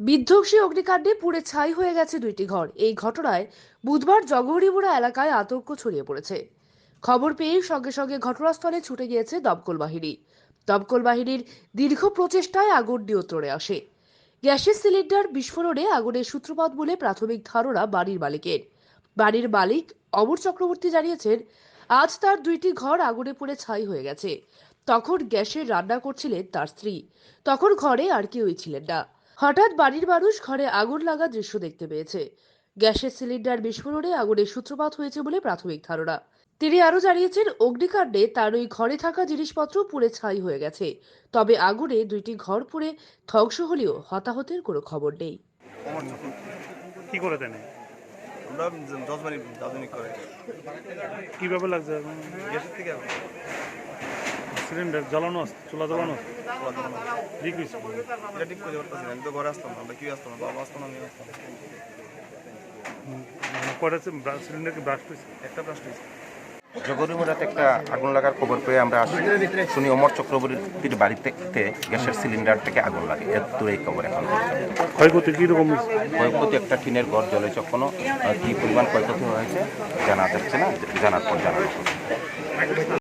বিধ্বংসী অগ্নিকাণ্ডে পুড়ে ছাই হয়ে গেছে দুইটি ঘর। এই ঘটনায় বুধবার জগহরিপুরা এলাকায় আতঙ্ক ছড়িয়ে পড়েছে। খবর পেয়ে সঙ্গে সঙ্গে ঘটনাস্থলে ছুটে গিয়েছে দমকল বাহিনী। দমকল বাহিনীর দীর্ঘ প্রচেষ্টায় আগুন নিয়ন্ত্রণে আসে। গ্যাসের সিলিন্ডার বিস্ফোরণে আগুনের সূত্রপাত বলে প্রাথমিক ধারণা বাড়ির মালিকের। বাড়ির মালিক অমর চক্রবর্তী জানিয়েছেন, আজ তার দুইটি ঘর আগুনে পুড়ে ছাই হয়ে গেছে। তখন গ্যাসে রান্না করছিলেন তার স্ত্রী। তখন ঘরে আর কেউই ছিলেন না। হঠাৎ বাড়ির মানুষ ঘরে আগুন লাগা দৃশ্য দেখতে পেয়েছে। গ্যাসের সিলিন্ডার বিস্ফোরণে আগুনের সূত্রপাত হয়েছে বলে প্রাথমিক ধারণা। তিনি আরও জানিয়েছেন অগ্নিকাণ্ডে তার ওই ঘরে থাকা জিনিসপত্র পুড়ে ছাই হয়ে গেছে। তবে আগুনে দুইটি ঘর পুড়ে ধ্বংস হলেও হতাহতের কোনো খবর নেই। কি করে দেন আমরা দশবারই রাজনীতি করে। কীভাবে লাগছে? গ্যাসের থেকে সিলিন্ডার জ্বালানো আছে চুলা জ্বালানো আছে। ঠিক হয়েছে। এটা ঠিক করে পারতেছি আমি তো ঘরে আসতাম না। আমরা কি আসতাম না। বাবা আসতাম আমি আসতাম। মানে কয়টা সিলিন্ডার কি ব্রাশ পেয়েছে একটা প্লাস্ট হয়েছে। জগরিমুড়াতে একটা আগুন লাগার খবর পেয়ে আমরা আসি। শুনি অমর চক্রবর্তীর বাড়িতে গ্যাসের সিলিন্ডার থেকে আগুন লাগে। এত দূরে এই খবর এখন। ক্ষয়ক্ষতি কীরকম হয়েছে? ক্ষয়ক্ষতি একটা টিনের ঘর জ্বলেছে কোনো কী পরিমাণ ক্ষয়ক্ষতি হয়েছে জানা যাচ্ছে না। জানার পর জানানো